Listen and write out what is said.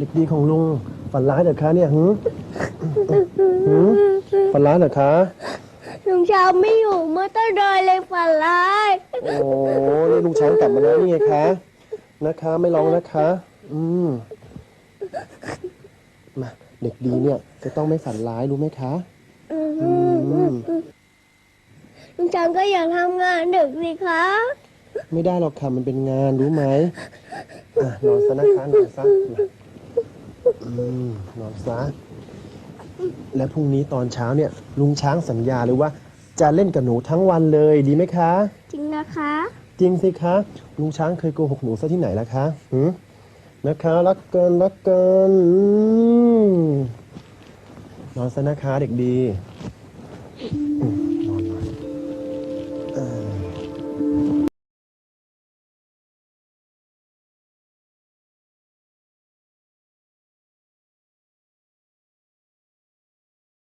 ดีของลุงฝันร้ายเหรอคะเนี่ยหืมหืมฝันร้ายเหรอคะลุงช้างไม่อยู่เมื่อต้นรอยเลยฝันร้ายโอ้นี่ลุงช้างกลับมาแล้วนี่ไงคะนะคะ ไม่ร้องนะคะ อืมมาเด็กดีเนี่ย จะต้องไม่ฝันร้ายรู้ไหมคะอืมลุงช้างก็อยากทำงานดึกสิคะไม่ได้หรอกค่ะมันเป็นงานรู้ไหมอะนอนซะนะคะนอนซะมาอื มนอนซะและพรุ่งนี้ตอนเช้าเนี่ย ลุงช้างสัญญาเลยว่า จะเล่นกับหนูทั้งวันเลยดีไหมคะ จริงนะคะ จริงสิคะ ลุงช้างเคยโกหกหนูซะที่ไหนล่ะคะหืมนะคะรักเกินรักเกินอืมนอนซะนะคะเด็กดี อืม